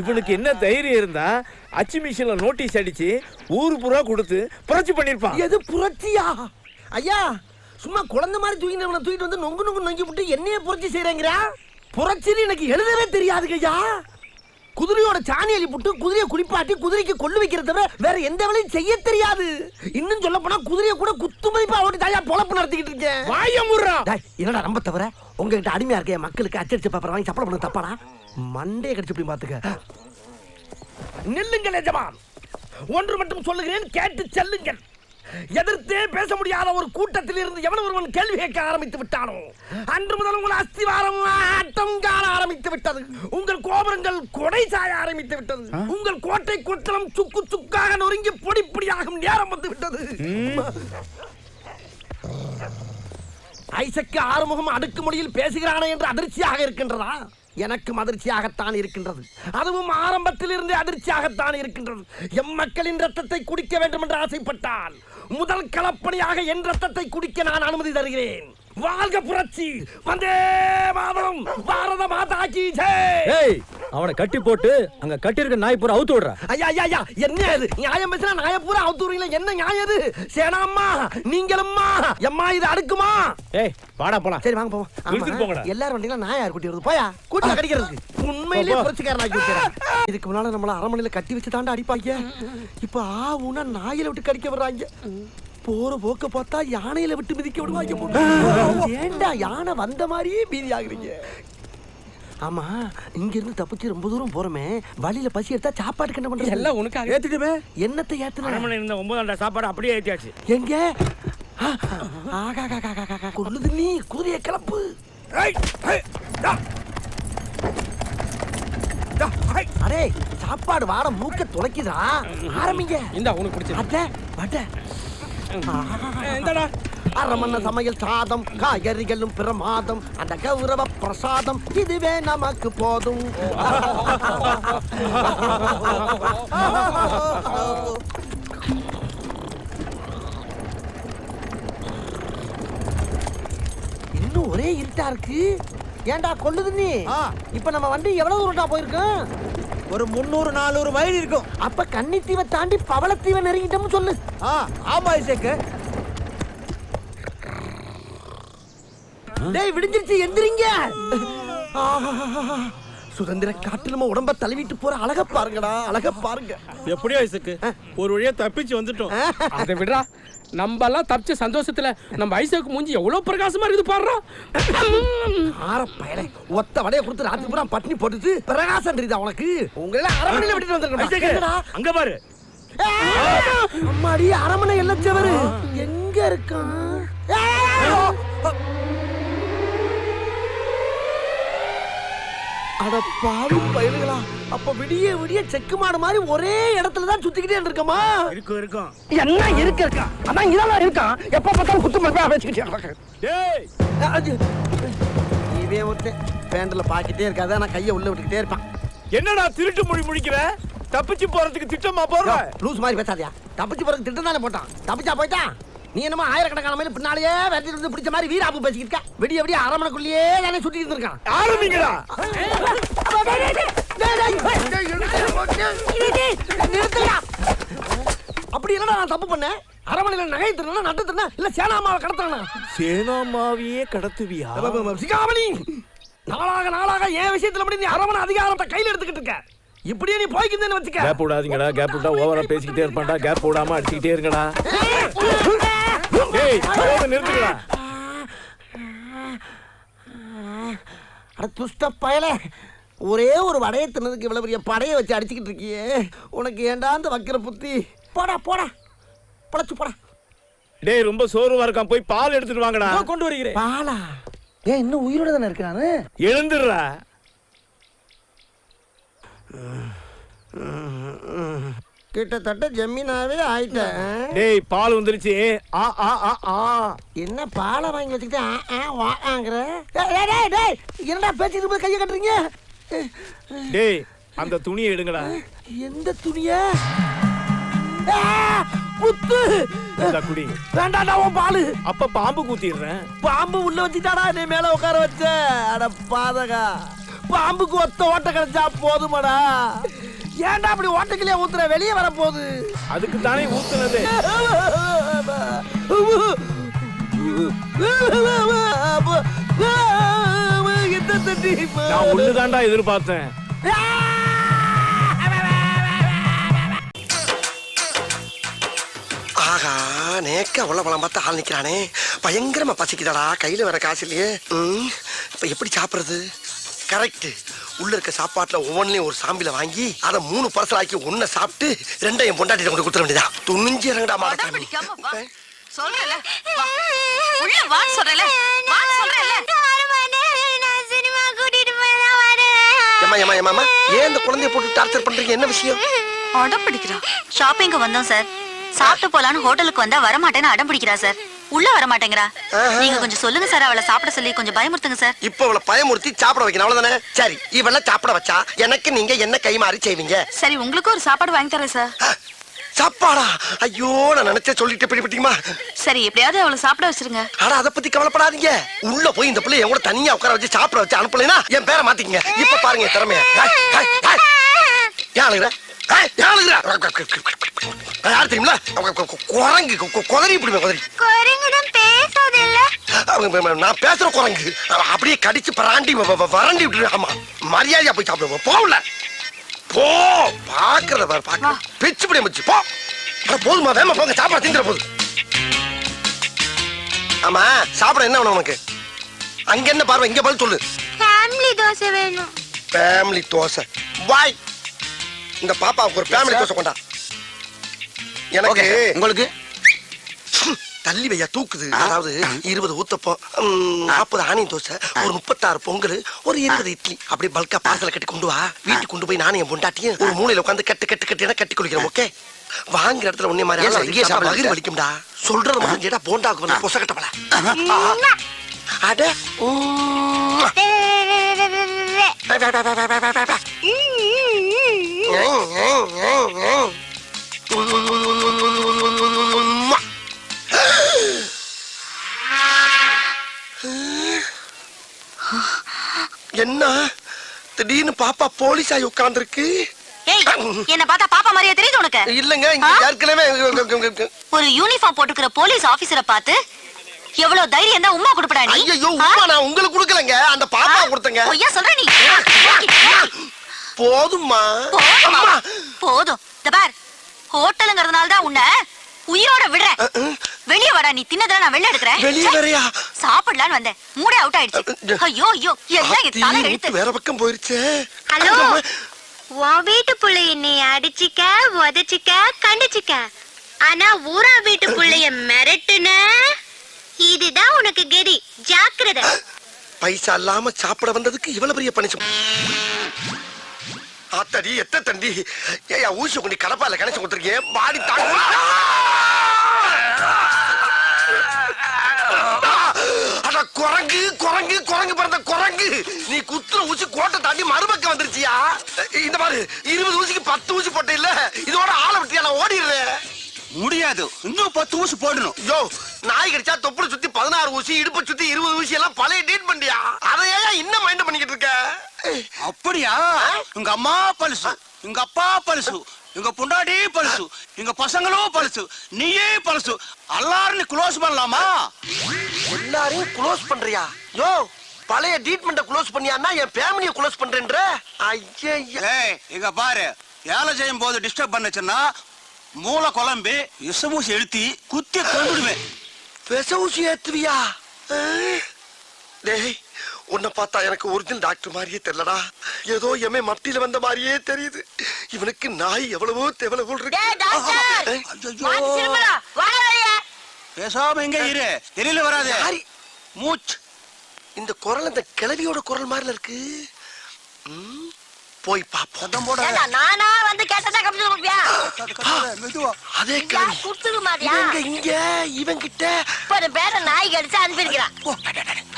இவனுக்கு என்ன தைரியம் இருந்தா அச்சு மிஷின்ல நோட்டீஸ் அடிச்சு ஊரு பூரா கொடுத்து புரட்சி பண்ணிருப்பான். எது புரட்சியா? ஐயா சும்மா குழந்தை மாதிரி தூக்கினவனை தூக்கிட்டு வந்து நொங்கு நொங்கு நொங்கி விட்டு என்னைய புரட்சி செய்றேங்கிறா புரட்சின்னு எனக்கு எழுதவே தெரியாதுங்க ஐயா. குதிரையோட சாணி அள்ளி புட்டு குதிரையை குளிப்பாட்டி குதிரைக்கு கொள்ளு வைக்கிறத தவிர வேற எந்த வேலையும் செய்ய தெரியாது. இன்னும் சொல்ல போனா குதிரையை கூட குத்து மதிப்பா ஓட்டி தாயா பொழப்பு நடத்திக்கிட்டு இருக்கேன். வாயமுறா டேய், என்னடா ரொம்ப தவிர உங்ககிட்ட அடிமையா இருக்க மக்களுக்கு அச்சடிச்ச பேப்பர் வாங்கி சப்பளம் பண்ண தப்பாடா? மண்டே கடிச்சு இப்படி பாத்துக்க. நில்லுங்கள் எஜமான். ஒன்று மட்டும் சொல்லுகிறேன் கேட்டு செல்லுங்கள். எதிர்த்தே பேச முடியாத ஒரு கூட்டத்தில் இருந்து எவன் ஒருவன் கேள்வி கேட்க ஆரம்பித்து விட்டானோ? அன்று முதல் உங்கள் அஸ்திவாரம் ஆட்டம் காண ஆரம்பித்து விட்டது. உங்கள் கோபுரங்கள் கொடை சாய ஆரம்பித்து விட்டது. உங்கள் கோட்டை குற்றம் சுக்கு சுக்காக நொறுங்கி பொடி பொடியாகும் நேரம் வந்து விட்டது. ஐசக்கு ஆறுமுகம் அடுக்குமொழியில் பேசுகிறானே என்று அதிர்ச்சியாக இருக்கின்றதா? எனக்கும் அதிர்ச்சியாகத்தான் இருக்கின்றது. அதுவும் ஆரம்பத்தில் இருந்து அதிர்ச்சியாகத்தான் இருக்கின்றது. எம் மக்களின் ரத்தத்தை குடிக்க வேண்டும் என்று ஆசைப்பட்டால் முதல் களப்பணியாக என் ரத்தத்தை குடிக்க நான் அனுமதி தருகிறேன். வாழ்க புரட்சி வந்தே மாதம் பாரத மாதா கி ஜெய் ஏய் அவனை கட்டி போட்டு அங்க கட்டி இருக்க நாய் பூரா அவுத்து விடுற. ஐயா ஐயா ஐயா என்ன இது? நியாயம் பேசினா நாய பூரா அவுத்துறீங்களா என்ன நியாயம் இது? சேனாம்மா நீங்களும்மா எம்மா இது அடுக்குமா? ஏய் வாடா போலாம். சரி வாங்க போவோம். இழுத்துட்டு ஆமா, போங்கடா. எல்லாரும் வண்டியில நாயா கூட்டி வருது போயா? கூட்டி கடிக்கிறதுக்கு. உண்மையிலேயே புரட்சிக்காரன் ஆக்கி வச்சிருக்கேன் இதுக்கு முன்னால நம்மள அரமனையில கட்டி வச்சு தாண்டா அடிப்பாங்க. இப்ப ஆ ஊனா நாயில விட்டு கடிக்க வர்றாங்க. போற போக்க பார்த்தா யானையில விட்டு மிதிக்க விடுவாங்க போல. ஏன்டா யானை வந்த மாதிரியே பீதி ஆகுறீங்க? ஆமா இங்க இருந்து தப்பிச்சு ரொம்ப தூரம் போறோமே. வழியில பசி எடுத்தா சாப்பாட்டுக்கு என்ன பண்றது? எல்லாம் உனக்காக. ஏத்துட்டுமே என்னத்தை ஏத்துன? அரமனை இருந்த ஒன்பதாண்டா சாப்பாடு அப்படியே ஏத்தியாச்சு. எங்க. கொல்லுது நீ குதிரைய கிளப்பு. அடே சாப்பாடு வாட மூக்க துளைக்குதா ஆரம்பிங்க. இந்தா உனக்கு பிடிச்சது அட வட இந்தடா அரமண்ண சமையல் சாதம் காய்கறிகளும் பிரமாதம் அந்த கௌரவ பிரசாதம் இதுவே நமக்கு போதும். இன்னும் ஒரே இருட்டா இருக்கு. ஏன்டா கொல்லுது நீ? இப்ப நம்ம வண்டி எவ்வளவு தூரம்டா போயிருக்கோம் ஒரு முந்நூறு நானூறு மைல் இருக்கும். அப்ப கன்னித்தீவை தாண்டி பவளத்தீவை நெருங்கிட்டோம்னு சொல்லு. ஆ ஆமா இசேக்கு டேய் விடிஞ்சிருச்சு எந்திரிங்க. சுதந்திர காட்டு நம்ம உடம்ப தழுவிட்டு போற அழக பாருங்கடா அழக பாருங்க. எப்படியோ ஐசக்கு ஒரு வழியா தப்பிச்சு வந்துட்டோம். அதை விடுறா. நம்ம எல்லாம் தப்பிச்ச சந்தோஷத்துல நம்ம ஐசாக்கு மூஞ்சி எவ்வளவு பிரகாசமா இருக்குது பாடுறா ஆற பயலே. ஒத்த வடைய கொடுத்து ராத்திரி பூரா பட்டினி போட்டுட்டு பிரகாசம் தெரியுதா உனக்கு? உங்களை அரமனையில விட்டுட்டு ஐசக்கு, வந்திருக்கேன் அங்க பாரு. அம்மாடி அரமனை எல்லச்சவரு எங்க இருக்கான் ஏய்! அட பாவி பயலுகளா அப்ப விடிய விடிய செக்கு மாடு மாதிரி ஒரே இடத்துல தான் சுத்திக்கிட்டே இருக்கமா இருக்கும் இருக்கும். என்ன இருக்கு இருக்கா? அதான் இதெல்லாம் இருக்கான் எப்ப பார்த்தாலும் குத்து மதிப்பா பேசிக்கிட்டே டேய்! இவன் ஒருத்தன் பேண்ட்ல பாக்கிட்டே இருக்காத நான் கையை உள்ள விட்டுக்கிட்டே இருப்பான். என்னடா திருட்டு மொழி முடிக்கிற? தப்பிச்சு போறதுக்கு திட்டமா போற லூஸ் மாதிரி பேசாதியா. தப்பிச்சு போறதுக்கு திட்டம் தானே போட்டான். தப்பிச்சா போயிட்டான் நீ என்னமோ ஆயிரக்கணக்கான மைல் பின்னாலேயே வெட்டி இருந்து பிடிச்ச மாதிரி வீராப்பு பேசிக்கிட்டு இருக்க. விடிய விடிய அரமனைக்குள்ளேயே தானே சுத்தி இருந்திருக்கான். ஆரம்பிங்கடா அப்படி என்னடா நான் தப்பு பண்ணேன்? அரமனையில நகை திருநா நட்டு திருநா இல்ல சேனாமாவை கடத்துறா சேனாமாவியே கடத்துவியா? சிகாமணி! நாளாக நாளாக என் விஷயத்துல மட்டும் நீ அரமனை அதிகாரத்தை கையில எடுத்துக்கிட்டு இருக்க. இப்படியே நீ போய்க்குதுன்னு வச்சுக்க. கேப் விடாதீங்கடா கேப் விட்டா ஓவரா பேசிக்கிட்டே இருப்பான்டா கேப் விடாம அடிச்சுக்கிட்டே இருங்கடா. போதும் நிறுத்துங்கடா அட துஷ்ட பயலே. ஒரே ஒரு வடையை தின்னதுக்கு இவ்வளவு பெரிய படையை வச்சு அடிச்சுக்கிட்டு இருக்கியே. உனக்கு ஏன்டா அந்த வக்கிர புத்தி? போடா போடா. பொழைச்சு போடா. டேய் ரொம்ப சோர்வா இருக்கான். போய் பால் எடுத்துட்டு வாங்கடா. கொண்டு வருகிறேன். பாலா? ஏன் இன்னும் உயிரோட தானே இருக்கானு எழுந்துடுறா. கிட்டத்தட்ட ஜமீனாவே ஆயிட்டேன். டேய் பால் வந்துருச்சு. ஆ ஆ ஆ ஆ. என்ன பாலை வாங்கி வச்சுக்கிட்டு ஆ, ஆ, வாங்கிற டேய் டேய், டேய் என்னடா பேசிட்டு போய் கையை கட்டுறீங்க? டேய் அந்த துணியை எடுங்கடா. எந்த துணிய? இந்தா குடி. வேண்டாடா உன் பாலு. அப்ப பாம்பு கூத்திடுறேன். பாம்பு உள்ள வச்சுட்டாடா நீ மேல உட்கார வச்ச. அட பாதகா. பாம்புக்கு ஒத்த ஓட்ட கிடைச்சா போதுமாடா. ஏன்டா அப்படி ஓட்டைக்கிலே ஊத்துற? வெளியே வர போகுது அதுக்கு தானே ஊத்துனது. நான் ஒண்ணுதான்டா எதிர்பார்த்தேன். ஆகா நேக்க உள்ள பழம் பார்த்து ஆள் நிக்கிறானே. பயங்கரமா பசிக்குதாடா. கையில வேற காசு இல்லையே. ம், இப்ப எப்படி சாப்பிடுறது? கரெக்ட் உள்ள இருக்க சாப்பாட்டுல ஒவ்வொன்றையும் ஒரு சாம்பில வாங்கி அதை மூணு பர்சல் ஆக்கி ஒன்ன சாப்பிட்டு ரெண்டையும் பொண்டாட்டி கொண்டு கொடுத்துட வேண்டியதா துணிஞ்சு இறங்கடா அடம் பிடிக்காம வா. மாடா சொல்றேன்ல, வா. உள்ள. ஏமா ஏமா ஏமா ஏன் இந்த குழந்தைய போட்டு டார்ச்சர் பண்றீங்க என்ன விஷயம் அடம் பிடிக்கிறா. ஷாப்பிங்க்கு வந்தோம் சார் சாப்பிட்டு போலான்னு ஹோட்டலுக்கு வந்தா வரமாட்டேன்னு அடம் பிடிக்கிறா சார் உள்ள வர மாட்டேங்கிறா. நீங்க கொஞ்சம் சொல்லுங்க சார் அவளை சாப்பிட சொல்லி கொஞ்சம் பயமுறுத்துங்க சார். இப்ப அவளை பயமுறுத்தி சாப்பிட வைக்கணும் அவ்வளவுதானே? சரி இவள சாப்பிட வச்சா எனக்கு நீங்க என்ன கை மாறி செய்வீங்க? சரி உங்களுக்கு ஒரு சாப்பாடு வாங்கி தரேன் சார். சாப்பாடா? ஐயோ நான் நினைச்சே சொல்லிட்டு பிடிப்பட்டீங்களா சரி எப்படியாவது அவளை சாப்பிட வச்சிருங்க. ஆனா அத பத்தி கவலைப்படாதீங்க. உள்ள போய் இந்த பிள்ளை என் தனியா உட்கார வச்சு சாப்பிட வச்சு அனுப்பலைன்னா என் பேரை மாத்திக்கங்க. இப்ப பாருங்க திறமைய. ஏன் அழுகுற? யார் தெரியுமில குரங்கு குதறி இப்படி குதறி. நான் பேசுற குரங்கு. அப்படியே கடிச்சு பராண்டி வறண்டி விட்டு ஆமா மரியாதையா போய் சாப்பிடுவோம் போகல போ. பாக்குறத பாரு பாக்க பிச்சு பிடி மச்சு போ. போதுமா வேமா போங்க சாப்பாடு திங்கிற போது. ஆமா சாப்பிட என்ன வேணும் உனக்கு? அங்க என்ன பார்வை? இங்க பதில் சொல்லு. ஃபேமிலி தோசை வேணும். ஃபேமிலி தோசை. வாய் இந்த பாப்பாவுக்கு ஒரு ஃபேமிலி தோசை கொண்டா. எனக்கு உங்களுக்கு? தள்ளி வையா தூக்குது. அதாவது இருபது ஊத்தப்பம் நாற்பது ஆனியன் தோசை ஒரு முப்பத்தாறு பொங்கல் ஒரு இருபது இட்லி. அப்படியே பல்கா பார்சல கட்டி கொண்டு வா. வீட்டுக்கு கொண்டு போய் நானும் என் பொண்டாட்டியும் ஒரு மூலையில உட்காந்து கட்டு கட்டு கட்டு கட்டி குளிக்கிறோம் ஓகே வாங்குற இடத்துல உன்னை மாதிரி சார். வலிக்கும்டா சொல்றத கேட்டா போண்டாக்கு வந்து பொச கட்டப்பல அட hmm. என்ன? திடீர்னு பாப்பா போலீஸ் ஆகி உட்கார்ந்துருக்கு என்ன பார்த்தா பாப்பா மாதிரியா தெரியுது உனக்கு. இல்லங்க ஏற்கனவே ஒரு யூனிஃபார்ம் போட்டுக்கிற போலீஸ் ஆபீசரை பார்த்து எவ்வளவு தைரியம் தான் உமா கொடுப்படா நீ? ஐயோ? உமா நான் உங்களுக்கு கொடுக்கலங்க. அந்த பாப்பா கொடுத்தங்க. பொய்யா சொல்ற நீ? போதும்மா. போதுமா? அம்மா. போதும். இந்த பார் ஹோட்டலுங்கிறதுனால தான் உன்னை உயிரோட விடுறேன். வெளிய வாடா நீ தின்னதெல்லாம் நான் வெளில எடுக்கிறேன். வெளிய வரையா? சாப்பிடலான்னு வந்தேன். மூடே அவுட் ஆயிடுச்சு. ஐயோ ஐயோ எல்லாம் என் தலை எழுத்து வேற பக்கம் போயிருச்சே. ஹலோ. உன் வீட்டு புள்ள என்னை அடிச்சுக்க உதச்சிக்க கண்டிச்சுக்க. ஆனா ஊரா வீட்டு புள்ளைய மிரட்டுன இதுதான் உனக்கு கெதி. ஜாக்கிரதை. பைசா இல்லாம சாப்பிட வந்ததுக்கு இவ்வளவு பெரிய பணிச்சம். ஆத்தடி எத்த தண்டி? ஏயா ஊசி கொண்டு கடப்பால கணேசன் கொடுத்துருக்கேன் மாடி தாங்க குரங்கு குரங்கு குரங்கு பிறந்த குரங்கு. நீ குத்துற ஊசி கோட்டை தாண்டி மறுபக்கம் வந்துருச்சியா? இந்த மாதிரி இருபது ஊசிக்கு பத்து ஊசி போட்ட இல்ல இதோட ஆளை விட்டியா? நான் ஓடிடுறேன். முடியாது இன்னும் பத்து ஊசி போடணும். யோ நாய் கடிச்சா தொப்புளை சுத்தி பதினாறு ஊசி இடுப்பை சுத்தி இருபது ஊசி எல்லாம் பழைய டேட் பண்ணியா? அதை ஏன் இன்னும் மைண்ட் பண்ணிக்கிட்டு இருக்க? அப்படியா? உங்க அம்மா பழுசு உங்க அப்பா பழுசு உங்க பொண்டாட்டி பழுசு எங்க பசங்களும் பழுசு நீயே பழுசு. எல்லாரும் க்ளோஸ் பண்ணலாமா? எல்லாரையும் க்ளோஸ் பண்றியா? யோ பழைய ட்ரீட்மெண்ட்டை க்ளோஸ் பண்ணியான்னா என் ஃபேமிலியை க்ளோஸ் பண்றேன்ற? ஐயா இங்க பாரு. வேலை செய்யும் போது டிஸ்டர்ப் பண்ணுச்சுன்னா மூளை குழம்பி விஷமூசி எழுத்தி குத்தி கொண்டுடுவேன் விச ஊசி ஏத்துவியா? டேய் உன்னை பார்த்தா எனக்கு ஒரிஜினல் டாக்டர் மாதிரியே தெரியலடா. ஏதோ எமே மத்தியில வந்த மாதிரியே தெரியுது. இவனுக்கு நாய் எவ்வளவோ தெவளவோ இருக்கு. பேசாம எங்க இரு. வெளியில வராது. யாரி? மூச்சு. இந்த குரல் இந்த கிளவியோட குரல் மாதிரில இருக்கு. ம், போய் பாப்போம் நானா வந்து கேட்டதா கம்ப்யூட்டர் கொடுப்பியா மெதுவா. அதே கிளவி கொடுத்துக்க மாட்டியா இவங்க இங்க இவன் கிட்ட முப்பது பேரை நாய் கடிச்சு அனுப்பியிருக்கிறான்.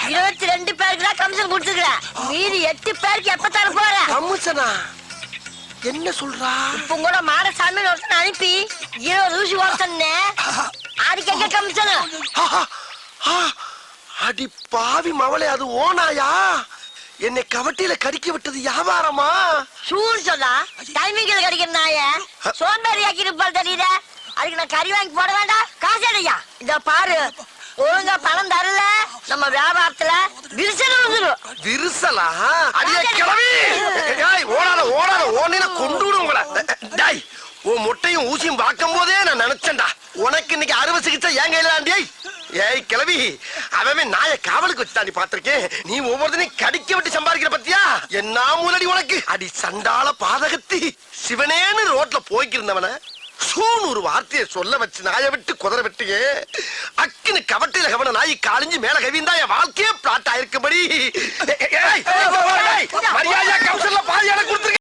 இருபத்தி ரெண்டு பேருக்கு தான் கமிஷன் கொடுத்துருக்கிறேன் மீதி எட்டு பேருக்கு எப்ப தர போற? கம்முசனா என்ன சொல்றா? இப்ப கூட மாடசாமி ஒருத்தன் அனுப்பி இருபது ஊசி ஓட்டனே அதுக்கு எங்க கமிஷன். அடி பாவி மவளே அது ஓனாயா? என்னை கவட்டியில கடிக்க விட்டது வியாபாரமா ஷூன்னு சொன்னா டைமிங்ல கிடைக்கிற நாய சோம்பேறி ஆக்கி இருப்பால் தெரியுத? அதுக்கு நான் கறி வாங்கி போட வேண்டாம். காசு இல்லையா இந்த பாரு ஒழுங்கா பணம் தரல. நம்ம வியாபாரத்துல விரிசல் வந்துடும் விரிசலா? அடியே கிளவி ஏய் ஓடாத ஓடாத ஓடின கொண்டு விடும் உங்களை டேய் உன் முட்டையும் ஊசியும் பார்க்கும் போதே நான் நினைச்சேன்டா. உனக்கு இன்னைக்கு அறுவை சிகிச்சை என் கையில தாண்டி ஏய் கிளவி அவன் நாய காவலுக்கு வச்சு தாண்டி பாத்திருக்கேன் நீ ஒவ்வொருத்தனையும் கடிக்க விட்டு சம்பாதிக்கிற பத்தியா? என்ன மூலடி உனக்கு? அடி சண்டால பாதகத்தி. சிவனேன்னு ரோட்ல போய்க்கிருந்தவன சூன் ஒரு வார்த்தையை சொல்ல வச்சு நாய விட்டு குதிரை விட்டியே. அக்குன்னு கவட்டில கவன நாய் காலிஞ்சு மேல கவிந்தா என் வாழ்க்கையே பிளாட் ஆயிருக்கும்படி. மரியாதையா கவுசல்ல கொடுத்துருக்க